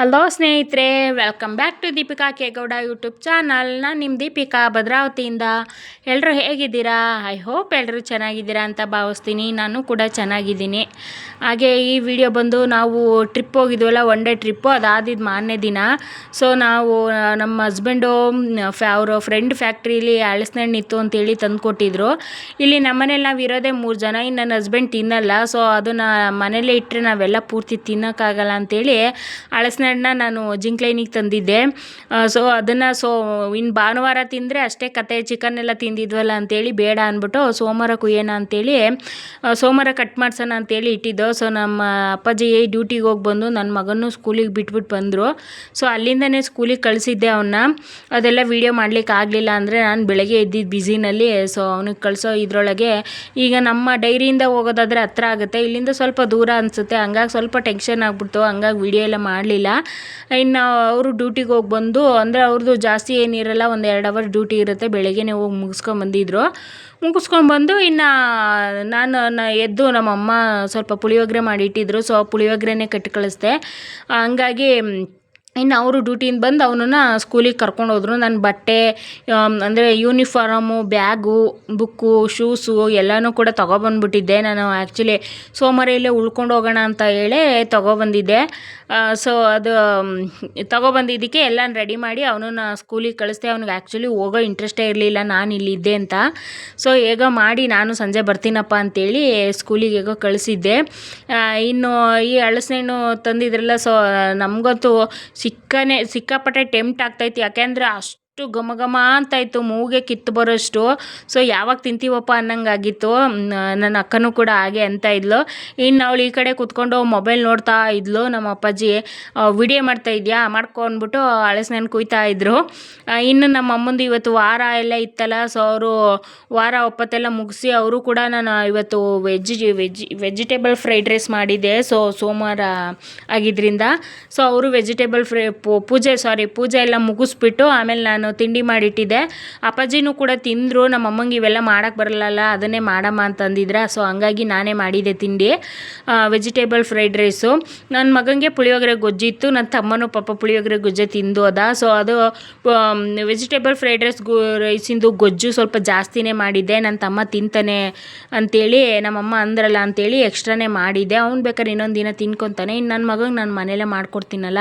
Hello ಸ್ನೇಹಿತರೆ welcome back to Deepika Kegowda YouTube channel ನಾನು ನಿಮ್ಮ ದೀಪಿಕಾ ಭದ್ರಾವತಿಯಿಂದ. ಎಲ್ಲರೂ ಹೇಗಿದ್ದೀರಾ? ಐ ಹೋಪ್ ಎಲ್ಲರೂ ಚೆನ್ನಾಗಿದ್ದೀರಾ ಅಂತ ಭಾವಿಸ್ತೀನಿ. ನಾನು ಕೂಡ ಚೆನ್ನಾಗಿದ್ದೀನಿ. ಹಾಗೆ ಈ ವಿಡಿಯೋ ಬಂದು ನಾವು ಟ್ರಿಪ್ ಹೋಗಿದ್ವಲ್ಲ ಒನ್ ಡೇ ಟ್ರಿಪ್ಪು ಅದಾದಿದ್ದು ಮಾರನೇ ದಿನ. ಸೊ ನಾವು, ನಮ್ಮ ಹಸ್ಬೆಂಡು ಫ್ಯಾ ಅವರು ಫ್ರೆಂಡ್ ಫ್ಯಾಕ್ಟ್ರಿಲಿ ಹಣ್ಣು ಇತ್ತು ಅಂತೇಳಿ ತಂದುಕೊಟ್ಟಿದ್ರು ಇಲ್ಲಿ ನಮ್ಮನೇಲಿ ನಾವು ಇರೋದೇ ಮೂರು ಜನ, ಇನ್ನು ನನ್ನ ಹಸ್ಬೆಂಡ್ ತಿನ್ನಲ್ಲ. ಸೊ ಅದನ್ನು ಮನೇಲೇ ಇಟ್ಟರೆ ನಾವೆಲ್ಲ ಪೂರ್ತಿ ತಿನ್ನೋಕ್ಕಾಗಲ್ಲ ಅಂತೇಳಿ ಹಳಸಿನಣ್ಣು ನಾನು ಜಿಂಕ್ಲೈನಿಗೆ ತಂದಿದ್ದೆ. ಸೊ ಅದನ್ನು ಸೊ ಇನ್ನು ಭಾನುವಾರ ತಿಂದರೆ ಅಷ್ಟೇ ಕತೆ ಚಿಕನ್ ಎಲ್ಲ ತಿಂದಿದ್ವಲ್ಲ ಅಂತೇಳಿ ಬೇಡ ಅಂದ್ಬಿಟ್ಟು ಸೋಮವಾರ ಕುಯ್ಯೋಣ ಅಂತೇಳಿ ಸೋಮವಾರ ಕಟ್ ಮಾಡ್ಸೋಣ ಅಂತೇಳಿ ಇಟ್ಟಿದ್ದು. ಸೊ ನಮ್ಮ ಅಪ್ಪಾಜಿ ಡ್ಯೂಟಿಗೆ ಹೋಗಿ ಬಂದು ನನ್ನ ಮಗನೂ ಸ್ಕೂಲಿಗೆ ಬಿಟ್ಬಿಟ್ಟು ಬಂದರು. ಸೊ ಅಲ್ಲಿಂದನೇ ಸ್ಕೂಲಿಗೆ ಕಳಿಸಿದ್ದೆ ಅವನ್ನ ಅದೆಲ್ಲ ವೀಡಿಯೋ ಮಾಡ್ಲಿಕ್ಕೆ ಆಗಲಿಲ್ಲ ಅಂದರೆ ನಾನು ಬೆಳಗ್ಗೆ ಎದ್ದಿದ್ದು ಬ್ಯುಸಿನಲ್ಲಿ ಸೊ ಅವನಿಗೆ ಕಳಿಸೋ ಇದರೊಳಗೆ ಈಗ ನಮ್ಮ ಡೈರಿಯಿಂದ ಹೋಗೋದಾದ್ರೆ ಹತ್ರ ಆಗುತ್ತೆ. ಇಲ್ಲಿಂದ ಸ್ವಲ್ಪ ದೂರ ಅನಿಸುತ್ತೆ. ಹಂಗಾಗಿ ಸ್ವಲ್ಪ ಟೆನ್ಷನ್ ಆಗ್ಬಿಡ್ತು. ಹಂಗಾಗಿ ವೀಡಿಯೋ ಎಲ್ಲ ಮಾಡಲಿಲ್ಲ. ಇನ್ನು ಅವರು ಡ್ಯೂಟಿಗೆ ಹೋಗಿ ಬಂದು, ಅಂದರೆ ಅವ್ರದ್ದು ಜಾಸ್ತಿ ಏನಿರಲ್ಲ, ಒಂದು ಎರಡು ಅವರ್ ಡ್ಯೂಟಿ ಇರುತ್ತೆ. ಬೆಳಗ್ಗೆನೇ ಹೋಗಿ ಮುಗಿಸ್ಕೊಂಡು ಬಂದಿದ್ರು. ಇನ್ನು ನಾನು, ನ ಎದ್ದು ನಮ್ಮಮ್ಮ ಸ್ವಲ್ಪ ಪುಳಿಯೋಗರೆ ಮಾಡಿಟ್ಟಿದ್ರು ಸೊ ಪುಳಿಯೋಗರೆನೇ ಕಟ್ಟಿ ಕಳಿಸ್ದೆ. ಹಂಗಾಗಿ ಇನ್ನು ಅವರು ಡ್ಯೂಟಿಯಿಂದ ಬಂದು ಅವನನ್ನು ಸ್ಕೂಲಿಗೆ ಕರ್ಕೊಂಡು ಹೋದ್ರು. ನನ್ನ ಬಟ್ಟೆ ಅಂದರೆ ಯೂನಿಫಾರಮು ಬ್ಯಾಗು ಬುಕ್ಕು ಶೂಸು ಎಲ್ಲನೂ ಕೂಡ ತೊಗೊಬಂದ್ಬಿಟ್ಟಿದ್ದೆ. ನಾನು ಆ್ಯಕ್ಚುಲಿ ಸೋಮವಾರ ಇಲ್ಲೇ ಉಳ್ಕೊಂಡು ಹೋಗೋಣ ಅಂತ ಹೇಳಿ ತೊಗೊಬಂದಿದ್ದೆ. ಸೊ ಅದು ತೊಗೊಬಂದಿದ್ದಕ್ಕೆ ಎಲ್ಲ ರೆಡಿ ಮಾಡಿ ಅವನನ್ನ ಸ್ಕೂಲಿಗೆ ಕಳಿಸ್ದೆ. ಅವ್ನಿಗೆ ಆ್ಯಕ್ಚುಲಿ ಹೋಗೋ ಇಂಟ್ರೆಸ್ಟೇ ಇರಲಿಲ್ಲ. ನಾನು ಇಲ್ಲಿದ್ದೆ ಅಂತ. ಸೊ ಹೇಗೋ ಮಾಡಿ ನಾನು ಸಂಜೆ ಬರ್ತೀನಪ್ಪ ಅಂತೇಳಿ ಸ್ಕೂಲಿಗೆ ಹೇಗೋ ಕಳಿಸಿದ್ದೆ. ಇನ್ನು ಈ ಹಣ್ಣು ತಂದಿದ್ರಲ್ಲ ಸೊ ನಮಗಂತೂ ಸಿಕ್ಕನೆ ಸಿಕ್ಕಾಪಟ್ಟೆ ಟೆಂಪ್ಟ್ ಆಗ್ತೈತಿ. ಯಾಕೆಂದರೆ ಅಷ್ಟು ಘಮ ಘಮ ಅಂತ ಇತ್ತು ಮೂಗೆ ಕಿತ್ತು ಬರೋಷ್ಟು. ಸೊ ಯಾವಾಗ ತಿಂತೀವಪ್ಪ ಅನ್ನಂಗಾಗಿತ್ತು. ನನ್ನ ಅಕ್ಕನೂ ಕೂಡ ಹಾಗೆ ಅಂತ ಇದ್ಲು. ಇನ್ನು ಅವಳು ಈ ಕಡೆ ಕೂತ್ಕೊಂಡು ಮೊಬೈಲ್ ನೋಡ್ತಾ ಇದ್ಲು. ನಮ್ಮ ಅಪ್ಪಾಜಿ ವಿಡಿಯೋ ಮಾಡ್ತಾ ಇದೆಯಾ? ಮಾಡ್ಕೊಂಡ್ಬಿಟ್ಟು ಅಳಸ್ನೇನು ಕುಯ್ತಾ ಇದ್ರು. ಇನ್ನು ನಮ್ಮ ಅಮ್ಮಂದು ಇವತ್ತು ವಾರ ಎಲ್ಲ ಇತ್ತಲ್ಲ. ಸೊ ಅವರು ವಾರ ಒಪ್ಪತ್ತೆಲ್ಲ ಮುಗಿಸಿ ಅವರು ಕೂಡ ನಾನು ಇವತ್ತು veg veg vegetable fried rice ಮಾಡಿದ್ದೆ. ಸೊ ಸೋಮವಾರ ಆಗಿದ್ದರಿಂದ ಸೊ ಅವರು ವೆಜಿಟೇಬಲ್ ಫ್ರೈ ಪೂಜೆ ಸಾರಿ ಪೂಜೆ ಎಲ್ಲ ಮುಗಿಸ್ಬಿಟ್ಟು ಆಮೇಲೆ ನಾನು ತಿಂಡಿ ಮಾಡಿಟ್ಟಿದ್ದೆ. ಅಪ್ಪಾಜಿನೂ ಕೂಡ ತಿಂದರು ನಮ್ಮ ಅಮ್ಮಂಗೆ ಇವೆಲ್ಲ ಮಾಡೋಕ್ಕೆ ಬರಲ್ಲಲ್ಲ ಅದನ್ನೇ ಮಾಡಮ್ಮ ಅಂತಂದಿದ್ರೆ, ಸೊ ಹಂಗಾಗಿ ನಾನೇ ಮಾಡಿದೆ ತಿಂಡಿ. ವೆಜಿಟೇಬಲ್ ಫ್ರೈಡ್ ರೈಸು ನನ್ನ ಮಗನಿಗೆ ಪುಳಿಯೋಗರೆ ಗೊಜ್ಜಿತ್ತು ನನ್ನ ತಮ್ಮನೂ ಪಾಪ ಪುಳಿಯೋಗರೆ ಗೊಜ್ಜೆ ತಿಂದು ಅದ. ಸೊ ಅದು ವೆಜಿಟೇಬಲ್ ಫ್ರೈಡ್ ರೈಸ್ ಗು ರೈಸಿಂದು ಗೊಜ್ಜು ಸ್ವಲ್ಪ ಜಾಸ್ತಿನೇ ಮಾಡಿದ್ದೆ. ನನ್ನ ತಮ್ಮ ತಿಂತಾನೆ ಅಂತೇಳಿ, ನಮ್ಮಮ್ಮ ಅಂದ್ರಲ್ಲ ಅಂತೇಳಿ ಎಕ್ಸ್ಟ್ರಾನೇ ಮಾಡಿದ್ದೆ. ಅವ್ನು ಬೇಕಾದ್ರೆ ಇನ್ನೊಂದು ದಿನ ತಿನ್ಕೊತಾನೆ. ಇನ್ನು ನನ್ನ ಮಗಂಗೆ ನಾನು ಮನೇಲೇ ಮಾಡ್ಕೊಡ್ತೀನಲ್ಲ.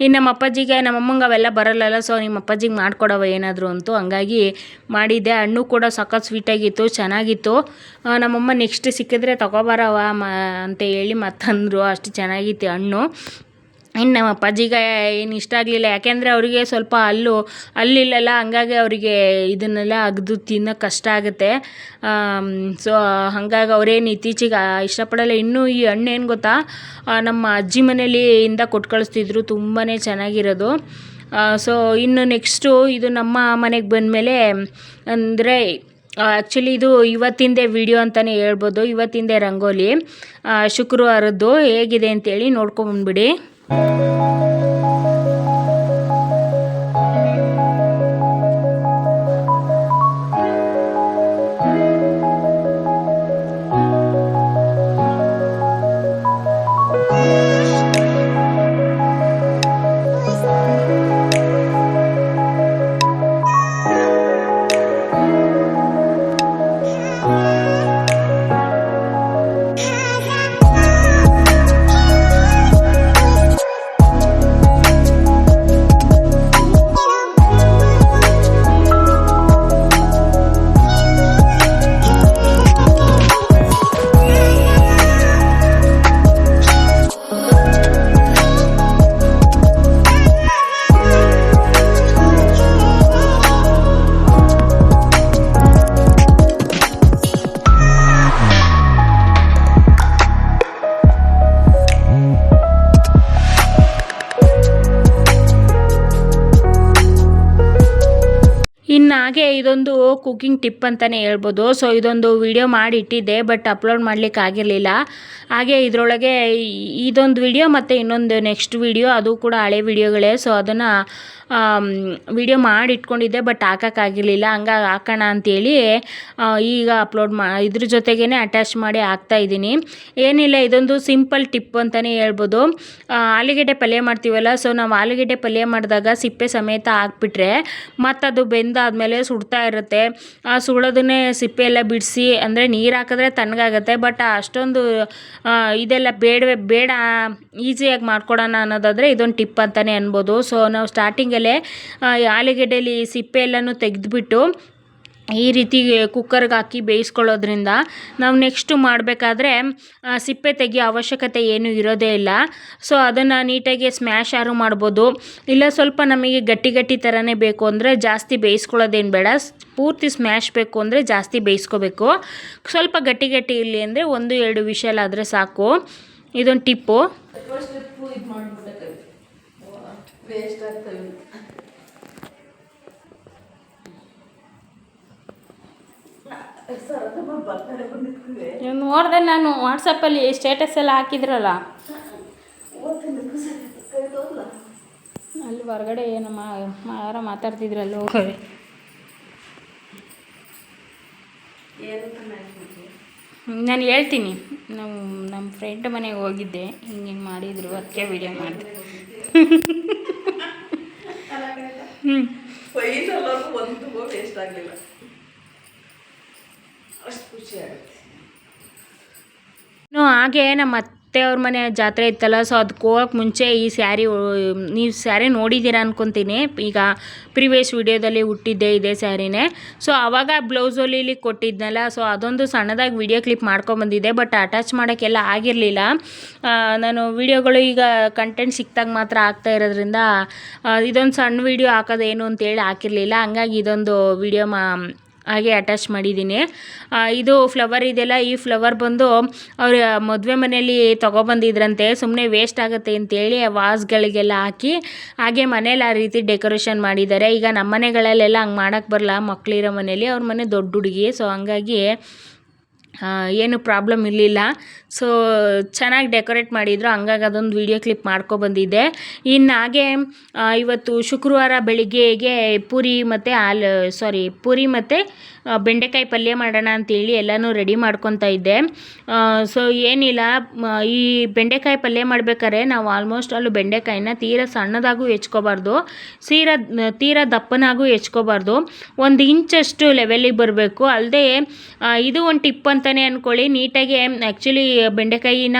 ಇನ್ನು ನಮ್ಮ ಅಪ್ಪಾಜಿಗೆ, ನಮ್ಮ ಅಮ್ಮಂಗೆ ಅವೆಲ್ಲ ಬರಲ್ಲಲ್ಲ ಸೊ ನಿಮ್ಮ ಅಪ್ಪಾಜಿಗೆ ಮಾಡ್ಕೊಡವ ಏನಾದರೂ ಅಂತೂ ಹಂಗಾಗಿ ಮಾಡಿದ್ದೆ. ಹಣ್ಣು ಕೂಡ ಸಖತ್ ಸ್ವೀಟಾಗಿತ್ತು ಚೆನ್ನಾಗಿತ್ತು. ನಮ್ಮಮ್ಮ ನೆಕ್ಸ್ಟ್ ಸಿಕ್ಕಿದ್ರೆ ತಗೊಬರವ ಮ, ಅಂತ ಹೇಳಿ ಮತ್ತಂದರು. ಅಷ್ಟು ಚೆನ್ನಾಗಿತ್ತು ಹಣ್ಣು. ಇನ್ನು ನಮ್ಮ ಅಪ್ಪಾಜಿಗೆ ಏನು ಇಷ್ಟ ಆಗಲಿಲ್ಲ. ಯಾಕೆಂದರೆ ಅವರಿಗೆ ಸ್ವಲ್ಪ ಹಲ್ಲು ಅಲ್ಲಿಲ್ಲಲ್ಲ ಹಂಗಾಗಿ ಅವರಿಗೆ ಇದನ್ನೆಲ್ಲ ಅಗ್ದು ತಿನ್ನೋಕೆ ಕಷ್ಟ ಆಗುತ್ತೆ. ಸೊ, ಹಾಗಾಗಿ ಅವರೇನು ಇತ್ತೀಚೆಗೆ ಇಷ್ಟಪಡಲ್ಲ. ಇನ್ನೂ ಈ ಹಣ್ಣು ಏನು ಗೊತ್ತಾ? ನಮ್ಮ ಅಜ್ಜಿ ಮನೇಲಿ ಇಂದ ಕೊಟ್ಟು ಕಳಿಸ್ತಿದ್ರು. ತುಂಬಾ ಚೆನ್ನಾಗಿರೋದು. ಸೊ, ಇನ್ನು ನೆಕ್ಸ್ಟು ಇದು ನಮ್ಮ ಮನೆಗೆ ಬಂದಮೇಲೆ, ಅಂದರೆ ಆ್ಯಕ್ಚುಲಿ ಇದು ಇವತ್ತಿಂದೇ ವಿಡಿಯೋ ಅಂತಲೇ ಹೇಳ್ಬೋದು. ಇವತ್ತಿಂದೇ ರಂಗೋಲಿ ಶುಕ್ರವಾರದ್ದು ಹೇಗಿದೆ ಅಂತೇಳಿ ನೋಡ್ಕೊಂಬಂದ್ಬಿಡಿ ಇನ್ನು ಇದೊಂದು ಕುಕ್ಕಿಂಗ್ ಟಿಪ್ ಅಂತಲೇ ಹೇಳ್ಬೋದು. ಸೊ ಇದೊಂದು ವಿಡಿಯೋ ಮಾಡಿ ಇಟ್ಟಿದ್ದೆ ಬಟ್ ಅಪ್ಲೋಡ್ ಮಾಡ್ಲಿಕ್ಕೆ ಆಗಿರಲಿಲ್ಲ. ಹಾಗೆ ಇದರೊಳಗೆ ಇದೊಂದು ವಿಡಿಯೋ ಮತ್ತು ಇನ್ನೊಂದು ನೆಕ್ಸ್ಟ್ ವಿಡಿಯೋ ಅದು ಕೂಡ ಹಳೆ ವಿಡಿಯೋಗಳೇ ಸೊ ಅದನ್ನು ವಿಡಿಯೋ ಮಾಡಿ ಇಟ್ಕೊಂಡಿದ್ದೆ ಬಟ್ ಹಾಕೋಕ್ಕಾಗಿರಲಿಲ್ಲ ಹಂಗಾಗಿ ಹಾಕೋಣ ಅಂತೇಳಿ ಈಗ ಅಪ್ಲೋಡ್ ಮಾ ಇದ್ರ ಜೊತೆಗೇ ಅಟ್ಯಾಚ್ ಮಾಡಿ ಹಾಕ್ತಾ ಇದ್ದೀನಿ. ಏನಿಲ್ಲ, ಇದೊಂದು ಸಿಂಪಲ್ ಟಿಪ್ ಅಂತಲೇ ಹೇಳ್ಬೋದು. ಆಲೂಗಡ್ಡೆ ಪಲ್ಯ ಮಾಡ್ತೀವಲ್ಲ ಸೊ ನಾವು ಆಲೂಗಡ್ಡೆ ಪಲ್ಯ ಮಾಡಿದಾಗ ಸಿಪ್ಪೆ ಸಮೇತ ಹಾಕ್ಬಿಟ್ರೆ ಮತ್ತದು ಬೆಂದಾದ್ಮೇಲೆ ಸುಡ್ತಾ ಇರುತ್ತೆ. ಆ ಸುಡೋದನ್ನೇ ಸಿಪ್ಪೆ ಎಲ್ಲ ಬಿಡಿಸಿ, ಅಂದರೆ ನೀರು ಹಾಕಿದ್ರೆ ತಣ್ಣಗಾಗತ್ತೆ ಬಟ್ ಅಷ್ಟೊಂದು ಇದೆಲ್ಲ ಬೇಡವೇ, ಬೇಡ, ಈಸಿಯಾಗಿ ಮಾಡ್ಕೊಡೋಣ ಅನ್ನೋದಾದರೆ ಇದೊಂದು ಟಿಪ್ ಅಂತಲೇ ಅನ್ಬೋದು. ಸೊ ನಾವು ಸ್ಟಾರ್ಟಿಂಗಲ್ಲೇ ಆಲೂಗೆಡ್ಡೆಲಿ ಸಿಪ್ಪೆ ಎಲ್ಲನೂ ತೆಗೆದ್ಬಿಟ್ಟು ಈ ರೀತಿ ಕುಕ್ಕರ್ಗೆ ಹಾಕಿ ಬೇಯಿಸ್ಕೊಳ್ಳೋದ್ರಿಂದ ನಾವು ನೆಕ್ಸ್ಟು ಮಾಡಬೇಕಾದ್ರೆ ಸಿಪ್ಪೆ ತೆಗೆಯೋ ಅವಶ್ಯಕತೆ ಏನೂ ಇರೋದೇ ಇಲ್ಲ. ಸೊ, ಅದನ್ನು ನೀಟಾಗಿ ಸ್ಮ್ಯಾಶ್ ಯಾರು ಮಾಡ್ಬೋದು. ಇಲ್ಲ, ಸ್ವಲ್ಪ ನಮಗೆ ಗಟ್ಟಿ ಗಟ್ಟಿ ಥರನೇ ಬೇಕು ಅಂದರೆ ಜಾಸ್ತಿ ಬೇಯಿಸ್ಕೊಳ್ಳೋದೇನು ಬೇಡ. ಪೂರ್ತಿ ಸ್ಮ್ಯಾಶ್ ಬೇಕು ಅಂದರೆ ಜಾಸ್ತಿ ಬೇಯಿಸ್ಕೋಬೇಕು. ಸ್ವಲ್ಪ ಗಟ್ಟಿ ಗಟ್ಟಿ ಇರಲಿ ಅಂದರೆ ಒಂದು, ಎರಡು ವಿಷಲ್ ಆದರೆ ಸಾಕು. ಇದೊಂದು ಟಿಪ್ಪು ವೇಸ್ಟ್ ಆಗ್ತವೆ ಸರ್ ಅದು ಬರ್ತಾರೆ ಬಂದಿರ್ತೀವಿ ನೋಡಿದೆ ನಾನು ವಾಟ್ಸಪ್ಪಲ್ಲಿ ಸ್ಟೇಟಸ್ ಎಲ್ಲ ಹಾಕಿದ್ರಲ್ಲ? ಅಲ್ಲಿ ಹೊರಗಡೆ ಏನು ಮಾರ ಮಾತಾಡ್ತಿದ್ರಲ್ಲ ಹೋಗಿ. ನಾನು ಹೇಳ್ತೀನಿ. ನಾವು ನಮ್ಮ ಫ್ರೆಂಡ್ ಮನೆಗೆ ಹೋಗಿದ್ದೆ. ಹಿಂಗೆ ಹಿಂಗೆ ಮಾಡಿದರು ಅದಕ್ಕೆ ವಿಡಿಯೋ ಮಾಡಿದೆ. ಹ್ಞೂ ಫೈನಲ್ವರೆಗೂ ಒಂದು ವೇಸ್ಟ್ ಆಗಲಿಲ್ಲ ಅಷ್ಟು ಖುಷಿ ಆಗುತ್ತೆ ಇನ್ನು ಹಾಗೆ ನಮ್ಮ ಅತ್ತೆ ಅವ್ರ ಮನೆ ಜಾತ್ರೆ ಇತ್ತಲ್ಲ ಸೊ ಅದಕ್ಕೆ ಹೋಗೋಕ್ಕೆ ಮುಂಚೆ ಈ ಸ್ಯಾರಿ, ನೀವು ಸ್ಯಾರಿ ನೋಡಿದ್ದೀರಾ ಅನ್ಕೊತೀನಿ. ಈಗ ಪ್ರಿವಿಯಸ್ ವಿಡಿಯೋದಲ್ಲಿ ಹುಟ್ಟಿದ್ದೆ ಇದೆ ಸ್ಯಾರಿನೇ. ಸೊ ಆವಾಗ ಬ್ಲೌಸ್ ಹೊಲಿಲಿ ಕೊಟ್ಟಿದ್ನಲ್ಲ ಸೊ ಅದೊಂದು ಸಣ್ಣದಾಗಿ ವಿಡಿಯೋ ಕ್ಲಿಪ್ ಮಾಡ್ಕೊಂಬಂದಿದ್ದೆ ಬಟ್ ಅಟ್ಯಾಚ್ ಮಾಡೋಕ್ಕೆಲ್ಲ ಆಗಿರಲಿಲ್ಲ. ನಾನು ವಿಡಿಯೋಗಳು ಈಗ ಕಂಟೆಂಟ್ ಸಿಕ್ತಾಗ ಮಾತ್ರ ಆಗ್ತಾ ಇರೋದ್ರಿಂದ ಇದೊಂದು ಸಣ್ಣ ವಿಡಿಯೋ ಹಾಕೋದೇನು ಅಂತೇಳಿ ಹಾಕಿರಲಿಲ್ಲ. ಹಂಗಾಗಿ ಇದೊಂದು ವಿಡಿಯೋ ಮಾ ಹಾಗೆ ಅಟ್ಯಾಚ್ ಮಾಡಿದ್ದೀನಿ. ಇದು ಫ್ಲವರ್ ಇದೆಯಲ್ಲ ಈ ಫ್ಲವರ್ ಬಂದು ಅವ್ರ ಮದುವೆ ಮನೆಯಲ್ಲಿ ತೊಗೊಬಂದಿದ್ರಂತೆ ಸುಮ್ಮನೆ ವೇಸ್ಟ್ ಆಗುತ್ತೆ ಅಂತೇಳಿ ವಾಸ್ಗಳಿಗೆಲ್ಲ ಹಾಕಿ, ಹಾಗೆ ಮನೇಲಿ ಆ ರೀತಿ ಡೆಕೋರೇಷನ್ ಮಾಡಿದ್ದಾರೆ. ಈಗ ನಮ್ಮ ಮನೆಗಳಲ್ಲೆಲ್ಲ ಹಂಗೆ ಮಾಡೋಕ್ಕೆ ಬರಲ್ಲ. ಮಕ್ಕಳಿರೋ ಮನೇಲಿ ಅವ್ರ ಮನೆ ದೊಡ್ಡ ಹುಡುಗಿ. ಸೊ ಹಂಗಾಗಿ ಏನು ಪ್ರಾಬ್ಲಮ್ ಇರಲಿಲ್ಲ. ಸೊ ಚೆನ್ನಾಗಿ ಡೆಕೋರೇಟ್ ಮಾಡಿದರು. ಹಂಗಾಗಿ ಅದೊಂದು ವಿಡಿಯೋ ಕ್ಲಿಪ್ ಮಾಡ್ಕೊಬಂದಿದ್ದೆ ಇನ್ನು ಹಾಗೆ ಇವತ್ತು ಶುಕ್ರವಾರ ಬೆಳಿಗ್ಗೆಗೆ ಪೂರಿ ಮತ್ತು ಹಾಲು ಸಾರಿ ಪೂರಿ ಮತ್ತು ಬೆಂಡೆಕಾಯಿ ಪಲ್ಯ ಮಾಡೋಣ ಅಂತೇಳಿ ಎಲ್ಲನೂ ರೆಡಿ ಮಾಡ್ಕೊತಾ ಇದ್ದೆ. ಸೊ ಏನಿಲ್ಲ ಈ ಬೆಂಡೆಕಾಯಿ ಪಲ್ಯ ಮಾಡ್ಬೇಕಾದ್ರೆ ನಾವು ಆಲ್ಮೋಸ್ಟ್ ಅಲ್ಲೂ ಬೆಂಡೆಕಾಯಿನ ತೀರಾ ಸಣ್ಣದಾಗೂ ಹೆಚ್ಕೋಬಾರ್ದು, ಸೀರಾ, ತೀರ ದಪ್ಪನಾಗೂ ಹೆಚ್ಕೋಬಾರ್ದು. ಒಂದು ಇಂಚಷ್ಟು ಲೆವೆಲಿಗೆ ಬರಬೇಕು. ಅಲ್ಲದೆ ಇದು ಒಂದು ಟಿಪ್ ಅಂತಲೇ ಅಂದ್ಕೊಳ್ಳಿ ನೀಟಾಗಿ ಆ್ಯಕ್ಚುಲಿ ಬೆಂಡೆಕಾಯಿನ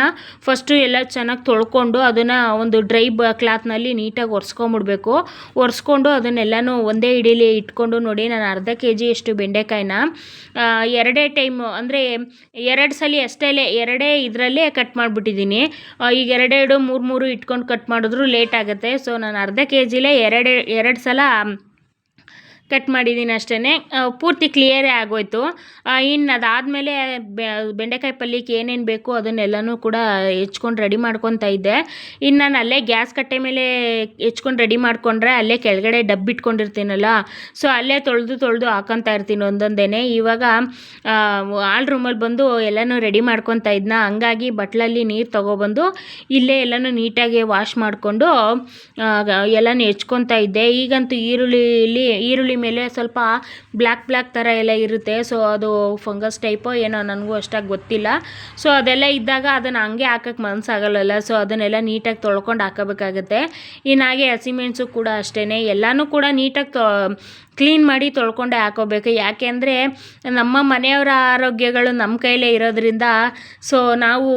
ಫಸ್ಟು ಎಲ್ಲ ಚೆನ್ನಾಗಿ ತೊಳ್ಕೊಂಡು ಅದನ್ನು ಒಂದು ಡ್ರೈ ಬ ಕ್ಲಾತ್ನಲ್ಲಿ ನೀಟಾಗಿ ಒರೆಸ್ಕೊಂಬಿಡ್ಬೇಕು. ಒರೆಸ್ಕೊಂಡು ಅದನ್ನೆಲ್ಲನೂ ಒಂದೇ ಇಡೀಲಿ ಇಟ್ಕೊಂಡು ನೋಡಿ, ನಾನು ಅರ್ಧ ಕೆ ಜಿಯಷ್ಟು ಬೆಂಡೆಕಾಯಿನ ಆ, ಎರಡೇ ಟೈಮು ಅಂದರೆ ಎರಡು ಸಲ ಅಷ್ಟೇ ಎರಡೇ ಇದರಲ್ಲೇ ಕಟ್ ಮಾಡಿಬಿಟ್ಟಿದ್ದೀನಿ. ಈಗ ಎರಡೆರಡು ಮೂರು ಮೂರು ಇಟ್ಕೊಂಡು ಕಟ್ ಮಾಡಿದ್ರು ಲೇಟ್ ಆಗುತ್ತೆ. ಸೊ ನಾನು ಅರ್ಧ ಕೆ ಜಿಲೇ ಎರಡು ಎರಡು ಸಲ ಕಟ್ ಮಾಡಿದ್ದೀನಿ ಅಷ್ಟೇ ಪೂರ್ತಿ ಕ್ಲಿಯರೇ ಆಗೋಯಿತು. ಇನ್ನು ಅದಾದಮೇಲೆ ಬೆಂಡೆಕಾಯಿ ಪಲ್ಯಕ್ಕೆ ಏನೇನು ಬೇಕು ಅದನ್ನೆಲ್ಲನೂ ಕೂಡ ಹೆಚ್ಕೊಂಡು ರೆಡಿ ಮಾಡ್ಕೊತಾ ಇದ್ದೆ. ಇನ್ನು ನಾನು ಅಲ್ಲೇ ಗ್ಯಾಸ್ ಕಟ್ಟೆ ಮೇಲೆ ಹೆಚ್ಕೊಂಡು ರೆಡಿ ಮಾಡಿಕೊಂಡ್ರೆ ಅಲ್ಲೇ ಕೆಳಗಡೆ ಡಬ್ಬಿಟ್ಕೊಂಡಿರ್ತೀನಲ್ಲ ಸೊ ಅಲ್ಲೇ ತೊಳೆದು ತೊಳೆದು ಹಾಕೊತಾ ಇರ್ತೀನಿ ಒಂದೊಂದೇ ಇವಾಗ ಆಲ್ ರೂಮಲ್ಲಿ ಬಂದು ಎಲ್ಲನೂ ರೆಡಿ ಮಾಡ್ಕೊತಾ ಇದ್ನ. ಹಂಗಾಗಿ ಬಟ್ಲಲ್ಲಿ ನೀರು ತೊಗೊಬಂದು ಇಲ್ಲೇ ಎಲ್ಲನೂ ನೀಟಾಗಿ ವಾಶ್ ಮಾಡಿಕೊಂಡು ಎಲ್ಲನೂ ಹೆಚ್ಕೊತಾ ಇದ್ದೆ. ಈಗಂತೂ ಈರುಳ್ಳಿಲಿ ಈರುಳ್ಳಿ ಮೇಲೆ ಸ್ವಲ್ಪ ಬ್ಲ್ಯಾಕ್ ಬ್ಲ್ಯಾಕ್ ಥರ ಎಲ್ಲ ಇರುತ್ತೆ. ಸೊ, ಅದು ಫಂಗಸ್ ಟೈಪೋ ಏನೋ ನನಗೂ ಅಷ್ಟಾಗಿ ಗೊತ್ತಿಲ್ಲ. ಸೊ, ಅದೆಲ್ಲ ಇದ್ದಾಗ ಅದನ್ನು ಹಂಗೆ ಹಾಕೋಕ್ಕೆ ಮನಸ್ಸಾಗಲ್ಲ ಸೊ, ಅದನ್ನೆಲ್ಲ ನೀಟಾಗಿ ತೊಳ್ಕೊಂಡು ಹಾಕೋಬೇಕಾಗತ್ತೆ. ಇನ್ನು ಹಾಗೆ ಹಸಿಮೆಣಸು ಕೂಡ ಅಷ್ಟೇ ಎಲ್ಲನೂ ಕೂಡ ನೀಟಾಗಿ ತೊ ಕ್ಲೀನ್ ಮಾಡಿ ತೊಳ್ಕೊಂಡೆ ಹಾಕೋಬೇಕು. ಯಾಕೆಂದರೆ ನಮ್ಮ ಮನೆಯವರ ಆರೋಗ್ಯಗಳು ನಮ್ಮ ಕೈಲೇ ಇರೋದ್ರಿಂದ ಸೊ ನಾವು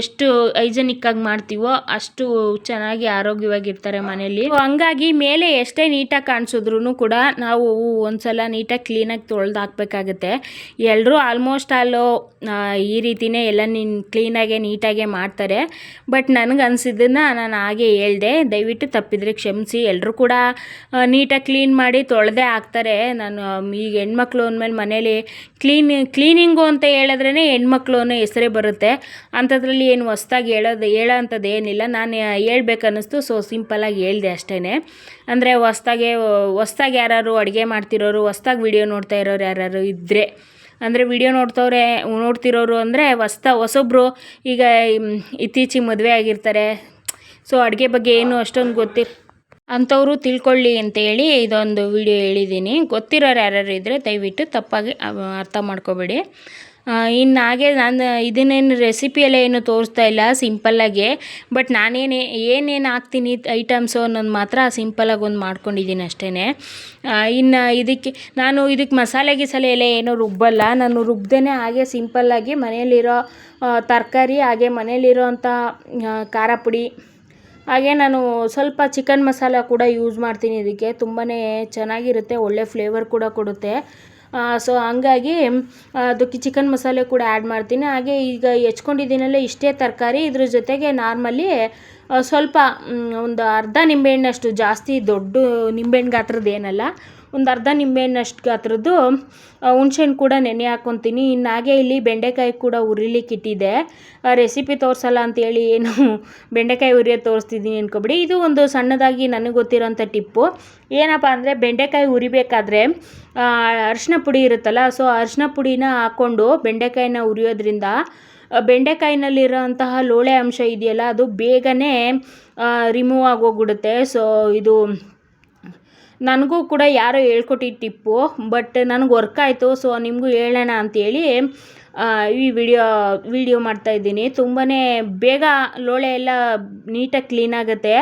ಎಷ್ಟು ಹೈಜೆನಿಕ್ಕಾಗಿ ಮಾಡ್ತೀವೋ ಅಷ್ಟು ಚೆನ್ನಾಗಿ ಆರೋಗ್ಯವಾಗಿರ್ತಾರೆ ಮನೆಯಲ್ಲಿ. ಹಂಗಾಗಿ ಮೇಲೆ ಎಷ್ಟೇ ನೀಟಾಗಿ ಕಾಣಿಸಿದ್ರು ಕೂಡ ನಾವು ಒಂದ್ಸಲ ನೀಟಾಗಿ ಕ್ಲೀನಾಗಿ ತೊಳೆದು ಹಾಕ್ಬೇಕಾಗತ್ತೆ. ಎಲ್ಲರೂ ಆಲ್ಮೋಸ್ಟ್ ಅಲ್ಲೋ ಈ ರೀತಿನೇ ಎಲ್ಲ ನೀನು ಕ್ಲೀನಾಗೆ ನೀಟಾಗೆ ಮಾಡ್ತಾರೆ. ಬಟ್ ನನಗೆ ಅನಿಸಿದ್ದನ್ನು ನಾನು ಹಾಗೆ ಹೇಳ್ದೆ. ದಯವಿಟ್ಟು ತಪ್ಪಿದ್ರೆ ಕ್ಷಮಿಸಿ. ಎಲ್ಲರೂ ಕೂಡ ನೀಟಾಗಿ ಕ್ಲೀನ್ ಮಾಡಿ ತೊಳೆದೇ ಹಾಕ್ತಾರೆ ನಾನು ಈಗ ಹೆಣ್ಮಕ್ಳು ಅಂದಮೇಲೆ ಮನೇಲಿ ಕ್ಲೀನ್, ಕ್ಲೀನಿಂಗು ಅಂತ ಹೇಳಿದ್ರೇ ಹೆಣ್ಮಕ್ಳು ಅನ್ನೋ ಹೆಸರೇ ಬರುತ್ತೆ. ಅಂಥದ್ರಲ್ಲಿ ಏನು ಹೊಸ್ದಾಗಿ ಹೇಳೋದು ಹೇಳೋ ಅಂಥದ್ದು ಏನಿಲ್ಲ. ನಾನು ಹೇಳ್ಬೇಕನ್ನಿಸ್ತು. ಸೊ ಸಿಂಪಲಾಗಿ ಹೇಳಿದೆ ಅಷ್ಟೇ ಅಂದರೆ ಹೊಸ್ದಾಗೆ, ಹೊಸ್ದಾಗಿ ಯಾರು ಅಡುಗೆ ಮಾಡ್ತಿರೋರು, ಹೊಸ್ದಾಗಿ ವಿಡಿಯೋ ನೋಡ್ತಾ ಇರೋರು ಯಾರು ಇದ್ದರೆ ಅಂದರೆ ವಿಡಿಯೋ ನೋಡ್ತವ್ರೆ, ನೋಡ್ತಿರೋರು ಅಂದರೆ ಹೊಸ್ತ ಹೊಸೊಬ್ಬರು ಈಗ ಇತ್ತೀಚಿಗೆ ಮದುವೆ ಆಗಿರ್ತಾರೆ. ಸೊ, ಅಡುಗೆ ಬಗ್ಗೆ ಏನು ಅಷ್ಟೊಂದು ಗೊತ್ತಿರ ಅಂಥವರು ತಿಳ್ಕೊಳ್ಳಿ ಅಂತೇಳಿ ಇದೊಂದು ವಿಡಿಯೋ ಹೇಳಿದ್ದೀನಿ. ಗೊತ್ತಿರೋರು ಯಾರ್ಯಾರು ಇದ್ದರೆ ದಯವಿಟ್ಟು ತಪ್ಪಾಗಿ ಅರ್ಥ ಮಾಡ್ಕೋಬೇಡಿ. ಇನ್ನು ಹಾಗೆ ನಾನು ಇದನ್ನೇನು ರೆಸಿಪಿ ಎಲ್ಲ ಏನು ತೋರಿಸ್ತಾ ಇಲ್ಲ ಸಿಂಪಲ್ಲಾಗೆ ಬಟ್ ನಾನೇನು ಏನೇನು ಹಾಕ್ತೀನಿ ಐಟಮ್ಸು ಅನ್ನೋದು ಮಾತ್ರ ಸಿಂಪಲ್ಲಾಗಿ ಒಂದು ಮಾಡ್ಕೊಂಡಿದ್ದೀನಿ ಅಷ್ಟೇ ಇನ್ನು ಇದಕ್ಕೆ ನಾನು ಇದಕ್ಕೆ ಮಸಾಲೆ ಗಿಸಾಲೆ ಎಲ್ಲ ಏನೂ ರುಬ್ಬಲ್ಲ. ನಾನು ರುಬ್ದೇ ಹಾಗೆ ಸಿಂಪಲ್ಲಾಗಿ ಮನೆಯಲ್ಲಿರೋ ತರಕಾರಿ ಹಾಗೆ ಮನೆಯಲ್ಲಿರೋ ಅಂಥ ಖಾರ ಪುಡಿ ಹಾಗೆ ನಾನು ಸ್ವಲ್ಪ ಚಿಕನ್ ಮಸಾಲ ಕೂಡ ಯೂಸ್ ಮಾಡ್ತೀನಿ ಇದಕ್ಕೆ. ತುಂಬಾ ಚೆನ್ನಾಗಿರುತ್ತೆ, ಒಳ್ಳೆ ಫ್ಲೇವರ್ ಕೂಡ ಕೊಡುತ್ತೆ. ಸೊ ಹಂಗಾಗಿ ಅದಕ್ಕೆ ಚಿಕನ್ ಮಸಾಲೆ ಕೂಡ ಆ್ಯಡ್ ಮಾಡ್ತೀನಿ. ಹಾಗೆ ಈಗ ಹೆಚ್ಕೊಂಡಿದ್ದೀನಲ್ಲ ಇಷ್ಟೇ ತರಕಾರಿ, ಇದ್ರ ಜೊತೆಗೆ ನಾರ್ಮಲಿ ಸ್ವಲ್ಪ ಒಂದು ಅರ್ಧ ನಿಂಬೆಹಣ್ಣಷ್ಟು ಜಾಸ್ತಿ ದೊಡ್ಡ ನಿಂಬೆಹಣ್ಣು ಗಾತ್ರದ್ದು ಏನಲ್ಲ ಒಂದು ಅರ್ಧ ನಿಂಬೆಹಣ್ಣಷ್ಟು ಗಾತ್ರದ್ದು ಹುಣ್ಸೆಹಣ್ಣು ಕೂಡ ನೆನೆ ಹಾಕ್ಕೊತೀನಿ ಇನ್ನು ಹಾಗೆ ಇಲ್ಲಿ ಬೆಂಡೆಕಾಯಿ ಕೂಡ ಉರಿಲಿಕ್ಕೆ ಇಟ್ಟಿದ್ದೆ. ರೆಸಿಪಿ ತೋರಿಸಲ್ಲ ಅಂತೇಳಿ ಏನು ಬೆಂಡೆಕಾಯಿ ಉರಿಯೋ ತೋರಿಸ್ತಿದ್ದೀನಿ ಅನ್ಕೊಬಿಡಿ. ಇದು ಒಂದು ಸಣ್ಣದಾಗಿ ನನಗೆ ಗೊತ್ತಿರೋಂಥ ಟಿಪ್ಪು. ಏನಪ್ಪ ಅಂದರೆ ಬೆಂಡೆಕಾಯಿ ಉರಿಬೇಕಾದ್ರೆ ಅರಿಶಿನ ಪುಡಿ ಇರುತ್ತಲ್ಲ, ಸೊ ಅರಿಶಿನ ಪುಡಿನ ಹಾಕ್ಕೊಂಡು ಬೆಂಡೆಕಾಯಿನ ಉರಿಯೋದ್ರಿಂದ ಬೆಂಡೆಕಾಯಿನಲ್ಲಿರೋ ಬೆಂಡೆಕಾಯಿನಲ್ಲಿರೋಂತಹ ಲೋಳೆ ಅಂಶ ಇದೆಯಲ್ಲ, ಅದು ಬೇಗನೆ ರಿಮೂವ್ ಆಗೋಗ್ಬಿಡುತ್ತೆ. ಸೊ ಇದು ನನಗೂ ಕೂಡ ಯಾರೋ ಹೇಳ್ಕೊಟ್ಟಿದ್ದ ಟಿಪ್ಪು, ಬಟ್ ನನಗೆ ವರ್ಕ್ ಆಯಿತು ಸೊ ನಿಮಗೂ ಹೇಳೋಣ ಅಂಥೇಳಿ ಈ ವಿಡಿಯೋ ವಿಡಿಯೋ ಮಾಡ್ತಾಯಿದ್ದೀನಿ ತುಂಬಾ ಬೇಗ ಲೋಳೆ ಎಲ್ಲ ನೀಟಾಗಿ ಕ್ಲೀನ್ ಆಗುತ್ತೆ.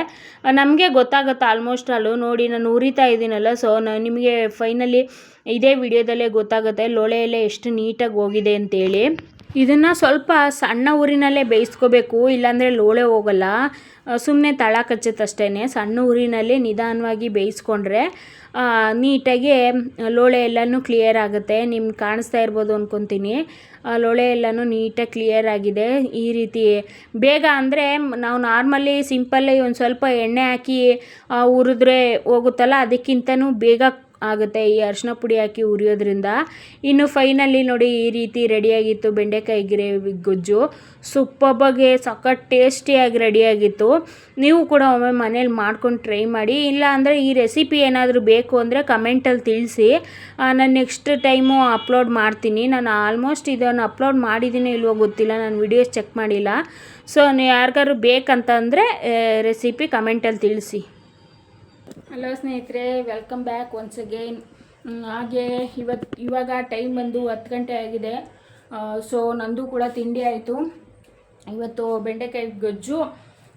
ನಮಗೆ ಗೊತ್ತಾಗುತ್ತೆ ಆಲ್ಮೋಸ್ಟ್ ಅಲ್ಲೂ, ನೋಡಿ ನಾನು ಉರಿತಾ ಇದ್ದೀನಲ್ಲ ಸೊ ನಾನು ನಿಮಗೆ ಫೈನಲಿ ಇದೇ ವಿಡಿಯೋದಲ್ಲೇ ಗೊತ್ತಾಗುತ್ತೆ ಲೋಳೆ ಎಲ್ಲ ಎಷ್ಟು ನೀಟಾಗಿ ಹೋಗಿದೆ ಅಂತೇಳಿ. ಇದನ್ನು ಸ್ವಲ್ಪ ಸಣ್ಣ ಊರಿನಲ್ಲೇ ಬೇಯಿಸ್ಕೋಬೇಕು, ಇಲ್ಲಾಂದರೆ ಲೋಳೆ ಹೋಗಲ್ಲ. ಸುಮ್ಮನೆ ತಳ ಕಚ್ಚುತ್ತಷ್ಟೇ ಸಣ್ಣ ಊರಿನಲ್ಲಿ ನಿಧಾನವಾಗಿ ಬೇಯಿಸ್ಕೊಂಡ್ರೆ ನೀಟಾಗಿ ಲೋಳೆ ಎಲ್ಲನೂ ಕ್ಲಿಯರ್ ಆಗುತ್ತೆ. ನಿಮ್ಗೆ ಕಾಣಿಸ್ತಾ ಇರ್ಬೋದು ಅಂದ್ಕೊತೀನಿ ಲೋಳೆ ಎಲ್ಲನೂ ನೀಟಾಗಿ ಕ್ಲಿಯರ್ ಆಗಿದೆ. ಈ ರೀತಿ ಬೇಗ ಅಂದರೆ ನಾವು ನಾರ್ಮಲಿ ಸಿಂಪಲ್ಲಾಗಿ ಒಂದು ಸ್ವಲ್ಪ ಎಣ್ಣೆ ಹಾಕಿ ಹುರಿದ್ರೆ ಹೋಗುತ್ತಲ್ಲ, ಅದಕ್ಕಿಂತನೂ ಬೇಗ ಆಗುತ್ತೆ. ಈ ಅರಿಶಿನ ಪುಡಿ ಹಾಕಿ ಉರಿಯೋದ್ರಿಂದ ಇನ್ನು ಫೈನಲಿ ನೋಡಿ ಈ ರೀತಿ ರೆಡಿಯಾಗಿತ್ತು ಬೆಂಡೆಕಾಯಿ ಗ್ರೇವಿ ಗೊಜ್ಜು ಸೂಪರ್ಬಾಗಿ ಸಖತ್ ಟೇಸ್ಟಿಯಾಗಿ ರೆಡಿಯಾಗಿತ್ತು ನೀವು ಕೂಡ ಒಮ್ಮೆ ಮನೇಲಿ ಮಾಡ್ಕೊಂಡು ಟ್ರೈ ಮಾಡಿ. ಇಲ್ಲ ಅಂದರೆ ಈ ರೆಸಿಪಿ ಏನಾದರೂ ಬೇಕು ಅಂದರೆ ಕಮೆಂಟಲ್ಲಿ ತಿಳಿಸಿ. ನಾನು ನೆಕ್ಸ್ಟ್ ಟೈಮು ಅಪ್ಲೋಡ್ ಮಾಡ್ತೀನಿ. ನಾನು ಆಲ್ಮೋಸ್ಟ್ ಇದನ್ನು ಅಪ್ಲೋಡ್ ಮಾಡಿದ್ದೀನಿ ಇಲ್ವೋ ಗೊತ್ತಿಲ್ಲ. ನಾನು ವಿಡಿಯೋಸ್ ಚೆಕ್ ಮಾಡಿಲ್ಲ. ಸೊ ಯಾರಿಗಾದ್ರು ಬೇಕಂತಂದರೆ ರೆಸಿಪಿ ಕಮೆಂಟಲ್ಲಿ ತಿಳಿಸಿ. ಹಲೋ ಸ್ನೇಹಿತರೆ ವೆಲ್ಕಮ್ ಬ್ಯಾಕ್ ಒನ್ಸ್ ಅಗೇನ್ ಹಾಗೆ ಇವತ್ತು ಇವಾಗ ಟೈಮ್ ಬಂದು ಹತ್ತು ಗಂಟೆ ಆಗಿದೆ. ಸೊ ನಂದು ಕೂಡ ತಿಂಡಿ ಆಯಿತು. ಇವತ್ತು ಬೆಂಡೆಕಾಯಿ ಗೊಜ್ಜು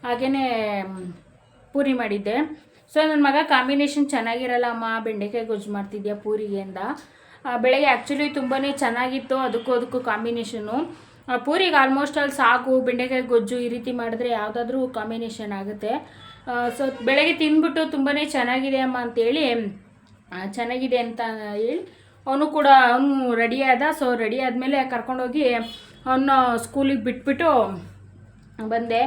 ಹಾಗೆಯೇ ಪೂರಿ ಮಾಡಿದ್ದೆ. ಸೊ ನನ್ನ ಮಗ ಕಾಂಬಿನೇಷನ್ ಚೆನ್ನಾಗಿರಲ್ಲ ಅಮ್ಮ, ಬೆಂಡೆಕಾಯಿ ಗೊಜ್ಜು ಮಾಡ್ತಿದ್ಯಾ ಪೂರಿಗೆ ಅಂದ ಬೆಳಗ್ಗೆ ಆ್ಯಕ್ಚುಲಿ ತುಂಬಾ ಚೆನ್ನಾಗಿತ್ತು, ಅದಕ್ಕೂ ಅದಕ್ಕೂ ಕಾಂಬಿನೇಷನು ಪೂರಿಗೆ ಆಲ್ಮೋಸ್ಟ್ ಅಲ್ಲಿ ಸಾಕು ಬೆಂಡೆಕಾಯಿ ಗೊಜ್ಜು ಈ ರೀತಿ ಮಾಡಿದ್ರೆ ಯಾವುದಾದ್ರೂ ಕಾಂಬಿನೇಷನ್ ಆಗುತ್ತೆ. ಸೊ ಬೆಳಗ್ಗೆ ತಿಂದ್ಬಿಟ್ಟು ತುಂಬಾ ಚೆನ್ನಾಗಿದೆ ಅಮ್ಮ ಅಂತೇಳಿ ಚೆನ್ನಾಗಿದೆ ಅಂತ ಹೇಳಿ ಅವನು ಕೂಡ, ಅವನು ರೆಡಿ ಆದ ಸೊ ರೆಡಿ ಆದಮೇಲೆ ಕರ್ಕೊಂಡೋಗಿ ಅವನ್ನ ಸ್ಕೂಲಿಗೆ ಬಿಟ್ಬಿಟ್ಟು ಬಂದೆ.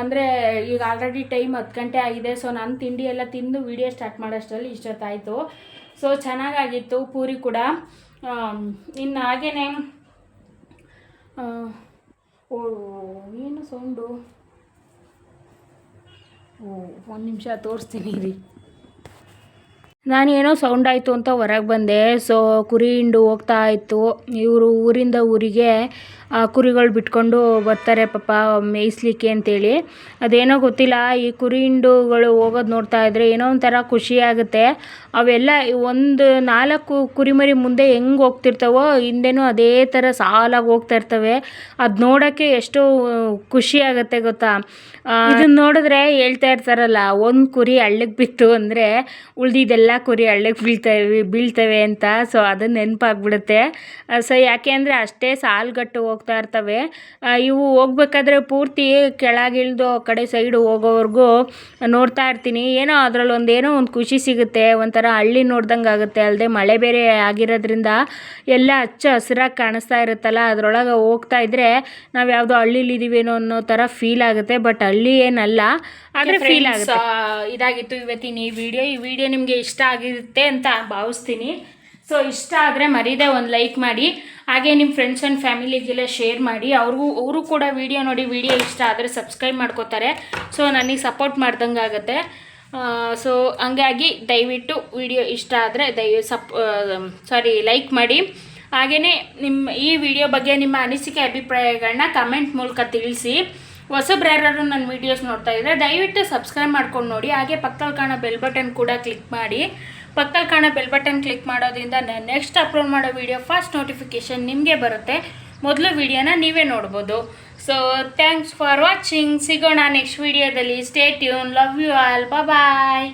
ಅಂದರೆ ಈಗ ಆಲ್ರೆಡಿ ಟೈಮ್ ಹತ್ತು ಗಂಟೆ ಆಗಿದೆ ಸೊ ನಾನು ತಿಂಡಿ ಎಲ್ಲ ತಿಂದು ವಿಡಿಯೋ ಸ್ಟಾರ್ಟ್ ಮಾಡೋಷ್ಟರಲ್ಲಿ ಇಷ್ಟೊತ್ತಾಯಿತು. ಸೊ ಚೆನ್ನಾಗಾಗಿತ್ತು ಪೂರಿ ಕೂಡ. ಇನ್ನು ಹಾಗೆಯೇ ಓ, ಏನು ಸೌಂಡು? ಓ, ಒಂದು ನಿಮಿಷ ತೋರಿಸ್ತೀನಿ ರೀ ನಾನೇನೋ ಸೌಂಡ್ ಆಯಿತು ಅಂತ ಹೊರಗೆ ಬಂದೆ. ಸೊ ಕುರಿ ಹಿಂಡು ಹೋಗ್ತಾ ಇತ್ತು. ಇವರು ಊರಿಂದ ಊರಿಗೆ ಕುರಿಗಳು ಬಿಟ್ಕೊಂಡು ಬರ್ತಾರೆ ಪಾಪ, ಮೇಯಿಸ್ಲಿಕ್ಕೆ ಅಂತೇಳಿ. ಅದೇನೋ ಗೊತ್ತಿಲ್ಲ, ಈ ಕುರಿ ಹಿಂಡುಗಳು ಹೋಗೋದು ನೋಡ್ತಾ ಇದ್ರೆ ಏನೋ ಒಂಥರ ಖುಷಿ ಆಗುತ್ತೆ. ಅವೆಲ್ಲ ಒಂದು ನಾಲ್ಕು ಕುರಿಮರಿ ಮುಂದೆ ಹೆಂಗೆ ಹೋಗ್ತಿರ್ತಾವೋ, ಹಿಂದೆನೂ ಅದೇ ಥರ ಸಾಲಾಗಿ ಹೋಗ್ತಾ ಇರ್ತವೆ. ಅದು ನೋಡೋಕ್ಕೆ ಎಷ್ಟು ಖುಷಿ ಆಗುತ್ತೆ ಗೊತ್ತಾ? ಇದನ್ನ ನೋಡಿದ್ರೆ ಹೇಳ್ತಾ ಇರ್ತಾರಲ್ಲ, ಒಂದು ಕುರಿ ಹಳ್ಳಕ್ಕೆ ಬಿತ್ತು ಅಂದರೆ ಉಳಿದಿದ್ದೆಲ್ಲ ಕುರಿ ಹಳ್ಳಕ್ಕೆ ಬೀಳ್ತವೆ ಬೀಳ್ತವೆ ಅಂತ. ಸೊ ಅದು ನೆನಪಾಗ್ಬಿಡುತ್ತೆ. ಸೊ, ಯಾಕೆ ಅಂದರೆ ಅಷ್ಟೇ ಸಾಲ್ಗಟ್ಟು ಹೋಗ್ತಾ ಇರ್ತವೆ. ಇವು ಹೋಗ್ಬೇಕಾದ್ರೆ ಪೂರ್ತಿ ಕೆಳಗಿಳ್ದು ಆ ಕಡೆ ಸೈಡು ಹೋಗೋವರೆಗೂ ನೋಡ್ತಾ ಇರ್ತೀನಿ. ಏನೋ ಅದರಲ್ಲಿ ಒಂದೇನೋ ಏನೋ ಒಂದು ಖುಷಿ ಸಿಗುತ್ತೆ ಒಂಥರ ಹಳ್ಳಿ ನೋಡ್ದಂಗೆ ಆಗುತ್ತೆ. ಅಲ್ಲದೆ ಮಳೆ ಬೇರೆ ಆಗಿರೋದ್ರಿಂದ ಎಲ್ಲ ಹಚ್ಚ ಹಸಿರಾಗಿ ಕಾಣಿಸ್ತಾ ಇರುತ್ತಲ್ಲ ಅದರೊಳಗೆ ಹೋಗ್ತಾ ಇದ್ರೆ ನಾವು ಯಾವುದೋ ಹಳ್ಳಿಲಿದ್ದೀವೇನೋ ಅನ್ನೋ ಥರ ಫೀಲ್ ಆಗುತ್ತೆ. ಬಟ್ ಹಳ್ಳಿ ಏನಲ್ಲ ಆದರೆ ಫೀಲ್ ಆಗುತ್ತೆ. ಇದಾಗಿತ್ತು ಇವತ್ತಿನ ಈ ವಿಡಿಯೋ ಈ ವಿಡಿಯೋ ನಿಮಗೆ ಇಷ್ಟ ಆಗಿರುತ್ತೆ ಅಂತ ಭಾವಿಸ್ತೀನಿ. ಸೊ ಇಷ್ಟ ಆದರೆ ಮರೀದೆ ಒಂದು ಲೈಕ್ ಮಾಡಿ. ಹಾಗೆ ನಿಮ್ಮ ಫ್ರೆಂಡ್ಸ್ ಆ್ಯಂಡ್ ಫ್ಯಾಮಿಲಿಗೆಲ್ಲ ಶೇರ್ ಮಾಡಿ. ಅವ್ರಿಗೂ, ಅವರು ಕೂಡ ವಿಡಿಯೋ ನೋಡಿ ವಿಡಿಯೋ ಇಷ್ಟ ಆದರೆ ಸಬ್ಸ್ಕ್ರೈಬ್ ಮಾಡ್ಕೋತಾರೆ. ಸೊ ನನಗೆ ಸಪೋರ್ಟ್ ಮಾಡ್ದಂಗೆ ಆಗುತ್ತೆ ಸೊ ಹಂಗಾಗಿ ದಯವಿಟ್ಟು ವಿಡಿಯೋ ಇಷ್ಟ ಆದರೆ ದಯ ಸಪ್ ಸಾರಿ ಲೈಕ್ ಮಾಡಿ. ಹಾಗೆಯೇ ನಿಮ್ಮ ಈ ವಿಡಿಯೋ ಬಗ್ಗೆ ನಿಮ್ಮ ಅನಿಸಿಕೆ ಅಭಿಪ್ರಾಯಗಳನ್ನ ಕಮೆಂಟ್ ಮೂಲಕ ತಿಳಿಸಿ. ಹೊಸಬ್ರು ಯಾರು ನನ್ನ ವೀಡಿಯೋಸ್ ನೋಡ್ತಾ ಇದ್ದರೆ ದಯವಿಟ್ಟು ಸಬ್ಸ್ಕ್ರೈಬ್ ಮಾಡ್ಕೊಂಡು ನೋಡಿ. ಹಾಗೆ ಪಕ್ಕದಲ್ಲಿ ಕಾಣೋ ಬೆಲ್ ಬಟನ್ ಕೂಡ ಕ್ಲಿಕ್ ಮಾಡಿ. ಪಕ್ಕದಲ್ಲಿ ಕಾಣೋ ಬೆಲ್ ಬಟನ್ ಕ್ಲಿಕ್ ಮಾಡೋದ್ರಿಂದ ನಾನು ನೆಕ್ಸ್ಟ್ ಅಪ್ಲೋಡ್ ಮಾಡೋ ವಿಡಿಯೋ ಫಸ್ಟ್ ನೋಟಿಫಿಕೇಷನ್ ನಿಮಗೆ ಬರುತ್ತೆ. ಮೊದಲು ವಿಡಿಯೋನ ನೀವೇ ನೋಡ್ಬೋದು. ಸೊ ಥ್ಯಾಂಕ್ಸ್ ಫಾರ್ ವಾಚಿಂಗ್ ಸಿಗೋಣ ನೆಕ್ಸ್ಟ್ ವಿಡಿಯೋದಲ್ಲಿ stay tune love you all bye